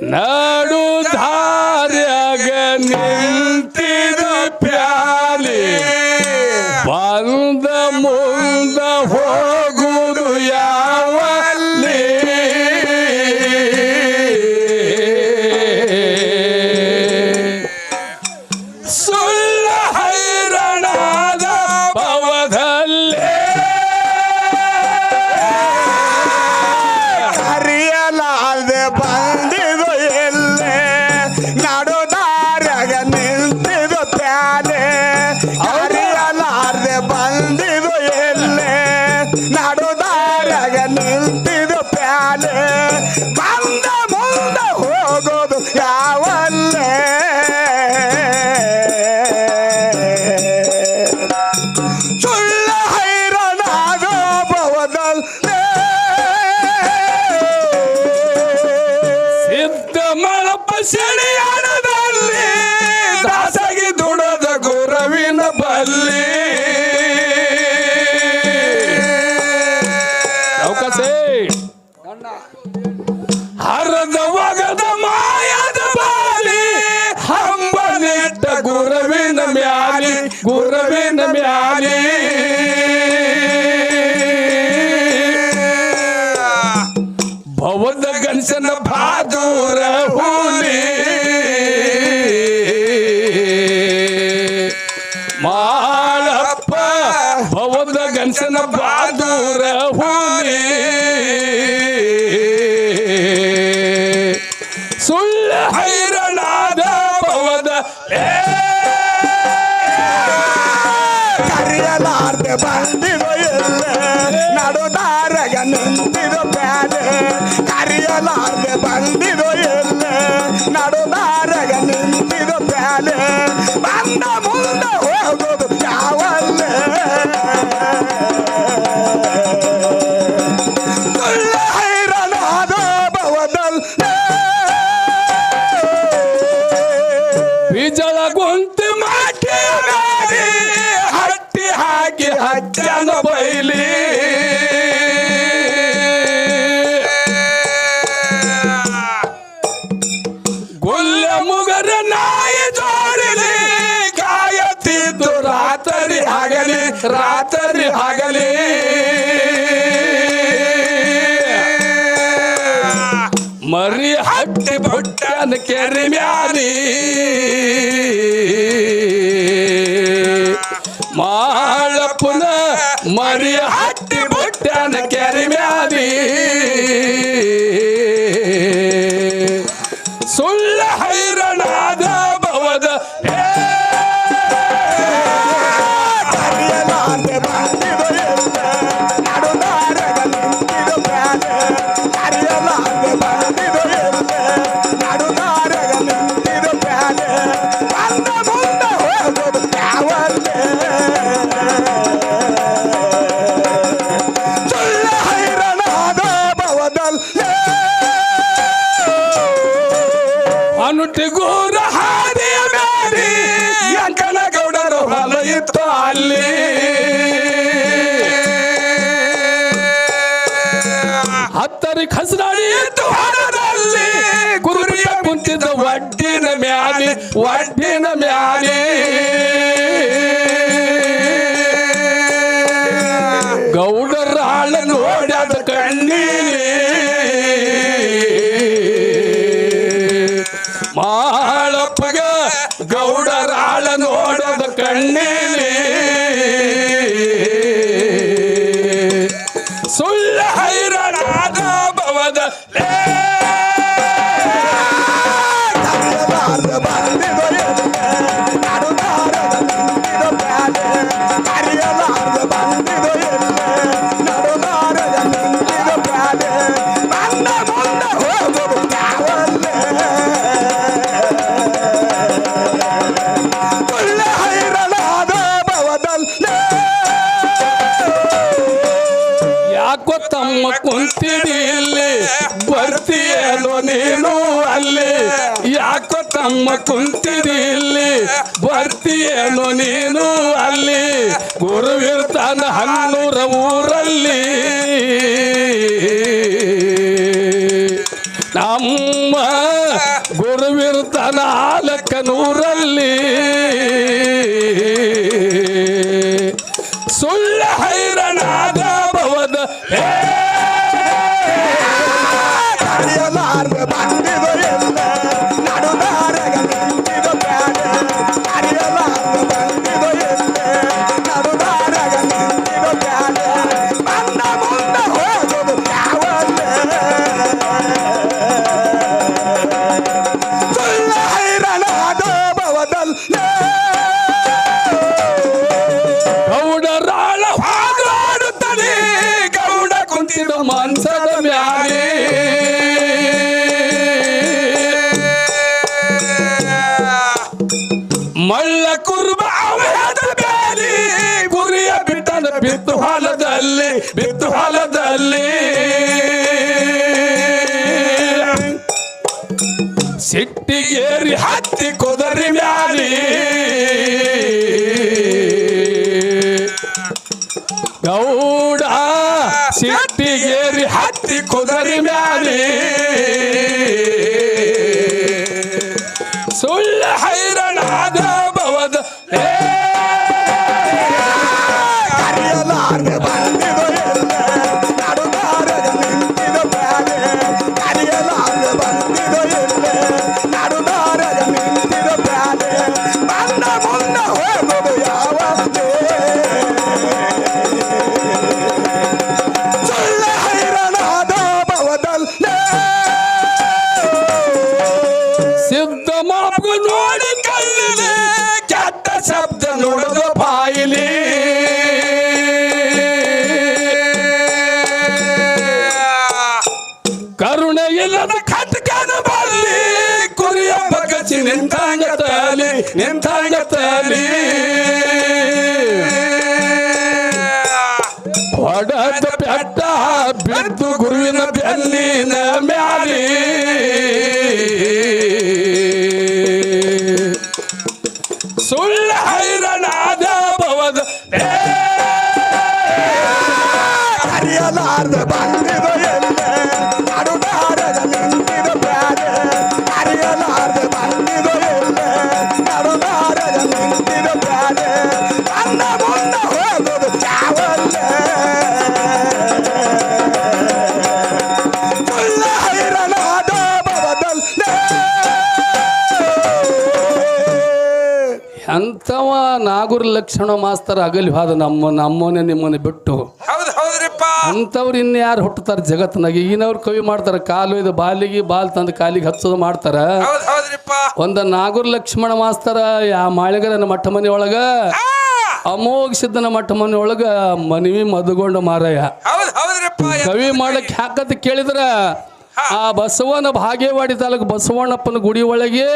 ನಡು ದಾರ್ಯಾಗ ನಿಂತಿದ ಪ್ಯಾಲೆ ಬಂದ ಮುಂದ ಹೋಗುದು ಯಾವಲ್ಲಿ? ಸುಳ್ಳ ನಡುದಾರ್ಯಾಗ ನಿಂತಿದ ಪ್ಯಾಲೆ. ಬಂದ ಮುಂದೆ ಹೋಗೋದು ಯಾವಲ್ಲೇ? ಸುಳ್ಳ ಹೈರಣಾದ ಭವದಲ್ಲೇ ಸಿದ್ಧ ಮಳಪ ದಾಸಗಿ ದುಡದ ಗುರವಿನ ಬಲ್ಲಿ. ಗುರವಿನ ಮ್ಯಾಲಿ ಗುರುವಿನ ಮ್ಯಾಲಿ. ಭವದ ಗಣಸನ ಬಹಾದೂರ ಹುಲಿ ಮಾಳಪ್ಪ ಭವದ ಗಣಸನ ಬಹಾದೂರ ಹುಲಿ ಬಂದಿರೋ ಎಲ್ಲ ನಡುದಾರಗ ನಿಂತಿರೋ ಪ್ಯಾಲೆ ಬಂದ ಮುಂದೆ ಹೋಗೋದು ಯಾವಲ್ಲ. ಹಟ್ಟಿ ಹಾಕಿ ಹಚ್ಚನ ಬೈಲಿ. ರಾತ್ರಿ ಹಗಲಿ. ಮರಿ ಹಟ್ಟಿ ಬೊಟ್ಟನ ಕೆರೆ ಮ್ಯಾಲಿ. ಹತ್ತರಿ ಖಸರಾಡಿ ಗುರುರಿಯ ಕುಂತಿದ್ದ ಒಡ್ಡಿನ ಮ್ಯಾಲಿ ಒಡ್ಡಿನ ಮ್ಯಾಲಿ. ಗೌಡರ ಹಾಳನ್ನು ನೋಡ್ಯಾದ ಕಣ್ಣೀರಿ. ಯಾಕೋ ತಮ್ಮ ಕುಂತಿದಿ ಇಲ್ಲಿ? ಬರ್ತೀಯೇನೋ ನೀನು ಅಲ್ಲಿ? ಯಾಕೋ ತಮ್ಮ ಕುಂತಿದಿ ಇಲ್ಲಿ? ಬರ್ತೀಯೇನೋ ನೀನು ಅಲ್ಲಿ? ಗುರುವಿರ್ತಾನ ಹನ್ನೂರ ಊರಲ್ಲಿ. ನಮ್ಮ ಗುರುವಿರ್ತಾನ ಆಲಕ್ಕನೂರಲ್ಲಿ ನೂರಲ್ಲಿ ಸುಳ್ಳ ಹೈರಣಾದ ಭವದ ಕುಂತಿದ ಮನ್ಸದ ಮ್ಯಾಲೆ. ಮಳ್ಳ ಕುರ್ಬ ಅವರದ ಮ್ಯಾಲೆ. ಗುರಿಯ ಬಿಟ್ಟನ ಬಿತ್ತು ಹೊಲದಲ್ಲಿ ಬಿತ್ತು ಹೊಲದಲ್ಲಿ. ಸಿಟ್ಟಿಗೇರಿ ಹತ್ತಿ ಕುದರಿ ಮ್ಯಾಲಿ. ಸಿಟ್ಟಿಗೇರಿ ಹತ್ತಿ ಕುದರಿ ಮ್ಯಾಲೆ. ಸುಳ್ಳ ಹೈರಣಾದ ಭವದ ಏ ನಿಂತಾಂಗ ತಲಿ ನಿಂತಾಂಗ ಹೊಡದ ಬೆಟ್ಟ ಬಿದ್ದು ಗುರುವಿನ ಬೆನ್ನಿನ ಎಂಥವ ನಾಗೂರ್ ಲಕ್ಷಣ ಮಾಸ್ತರ್ ಅಗಲಿ ಹೋದ ನಮ್ಮ ನಮ್ಮನೆ ನಿಮ್ಮನೆ ಬಿಟ್ಟು. ಅಂಥವ್ರು ಇನ್ಯಾರು ಹುಟ್ಟುತ್ತಾರೆ ಜಗತ್ತಿನಾಗ? ಈಗಿನವ್ರು ಕವಿ ಮಾಡ್ತಾರೆ ಕಾಲು ಇದು ಬಾಲಿಗೆ ಬಾಲ್ ತಂದು ಕಾಲಿಗೆ ಹಚ್ಚೋದು ಮಾಡ್ತಾರ. ಒಂದ ನಾಗೂರ್ ಲಕ್ಷ್ಮಣ ಮಾಸ್ತರ ಯಾ ಮಾಳಿಗರ ಮಠ ಮನೆ ಒಳಗ ಅಮೋಘ ಸಿದ್ದನ ಮಠ ಮನೆ ಒಳಗ ಮನವಿ ಮದುಗೊಂಡ ಮಾರಯ್ಯ ಕವಿ ಮಾಡಕ್ ಹಾಕತ್ ಕೇಳಿದ್ರ? ಆ ಬಸವನ ಭಾಗೇವಾಡಿ ತಾಲೂಕು ಬಸವಣ್ಣಪ್ಪನ ಗುಡಿ ಒಳಗೆ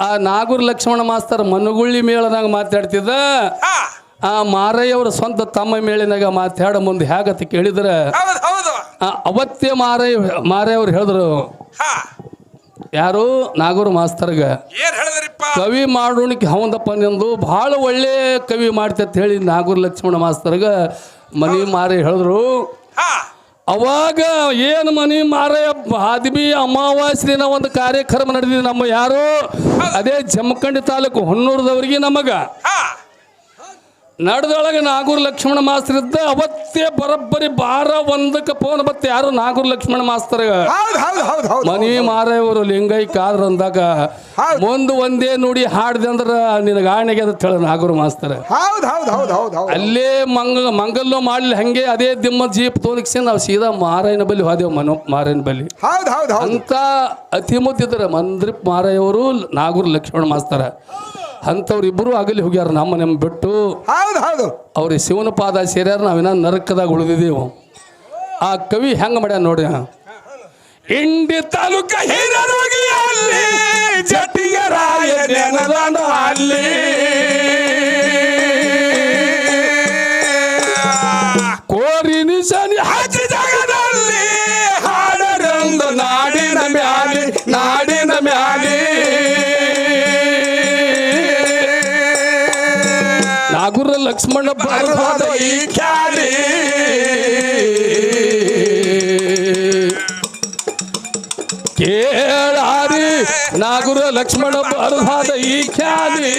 ಆ ನಾಗೂರ್ ಲಕ್ಷ್ಮಣ ಮಾಸ್ತರ್ ಮನುಗುಳ್ಳಿ ಮೇಳನಾಗ ಮಾತಾಡ್ತಿದ್ದ. ಆ ಮಾರಯ್ಯವ್ರ ಸ್ವಂತ ತಮ್ಮ ಮೇಳಿನಾಗ ಮಾತಾಡ ಮುಂದೆ ಹೇಗತ್ತ ಕೇಳಿದ್ರ. ಅವತ್ತೇ ಮಾರಯ್ಯ ಮಾರಯ್ಯವ್ರು ಹೇಳಿದ್ರು. ಯಾರು? ನಾಗೂರ್ ಮಾಸ್ತರ್ಗ. ಕವಿ ಮಾಡೋಣಕ್ಕೆ ಹೌದಪ್ಪ ನಿಂದು ಭಾಳ ಒಳ್ಳೆ ಕವಿ ಮಾಡ್ತೈತೆ ಹೇಳಿ ನಾಗೂರ್ ಲಕ್ಷ್ಮಣ ಮಾಸ್ತರ್ಗ ಮನಿ ಮಾರಿ ಹೇಳಿದ್ರು. ಅವಾಗ ಏನು ಮನಿ ಮಾರ ಹಾದಿಬಿ ಅಮಾವಾಸ್ಯ ದಿನ ಒಂದು ಕಾರ್ಯಕ್ರಮ ನಡೆದಿದೆ. ನಮ್ಮ ಯಾರು ಅದೇ ಜಮಖಂಡಿ ತಾಲೂಕು ಹೊನ್ನೂರದವ್ರಿಗೆ ನಮಗ. ನಡೆದೊಳಗೆ ನಾಗೂರ್ ಲಕ್ಷ್ಮಣ ಮಾಸ್ತರ್ ಇದ್ದ ಅವತ್ತೇ ಬರಬ್ಬರಿ ಬಾರ ಒಂದಕ್ಕೆ ಫೋನ್ ಬತ್ತೆ. ಯಾರು ನಾಗೂರ್ ಲಕ್ಷ್ಮಣ ಮಾಸ್ತರ್ ಮನಿ ಮಾರಯ್ಯವರು ಲಿಂಗೈಕ್ ಆದ್ರ ಅಂದಾಗ. ಮುಂದ್ ಒಂದೇ ನುಡಿ ಹಾಡ್ದೆ ಅಂದ್ರ ನಿನಗ ಆಣೆಗೆ ಅಂತ ಹೇಳ ನಾಗೂರ್ ಮಾಸ್ತರ್ ಹೌದು ಹೌದು ಹೌದು ಹೌದು ಹೌದು. ಅಲ್ಲೇ ಮಂಗ ಮಂಗಲ್ಲು ಮಾಡ್ಲಿ ಹಂಗೆ ಅದೇ ದಿಮ್ಮ ಜೀಪ್ ತೋನಿಕ್ಸಿ ನಾವು ಸೀದಾ ಮಾರಾಯನ ಬಲ್ಲಿ ಹೋದೆವು ಮನೋ ಮಾರಾಯನ ಹೌದು ಅಂತ ಅತಿ ಮುತ್ತಿದ್ರ ಮಂದ್ರಿಪ್ ಮಾರಾಯವರು ನಾಗೂರ್ ಲಕ್ಷ್ಮಣ ಮಾಸ್ತರ ಅಂಥವ್ರು ಇಬ್ಬರು ಆಗಲಿ ಹೋಗ್ಯಾರ ನಮ್ಮ ನಮ್ಮ ಬಿಟ್ಟು. ಹೌದು ಹೌದು. ಅವ್ರಿಗೆ ಶಿವನ ಪಾದ ಸೇರ್ಯಾರ ನಾವಿನ ನರಕದಾಗ ಉಳಿದಿದ್ದೇವು. ಆ ಕವಿ ಹೆಂಗ ಮಾಡ್ಯ ನೋಡಿ ಇಂಡಿ ತಾಲೂಕ ಅಲ್ಲಿ ಜಟಿಗರಾಯ ಅಲ್ಲಿ. ಕೋರಿ ನಿಶಾನಿ ಲಕ್ಷ್ಮಣ ಬರದಾದ ಈ ಕೇಳಾರಿ ನಾಗುರ ಲಕ್ಷ್ಮಣ ಬರದಾದ ಈ ಖ್ಯಾಲಿ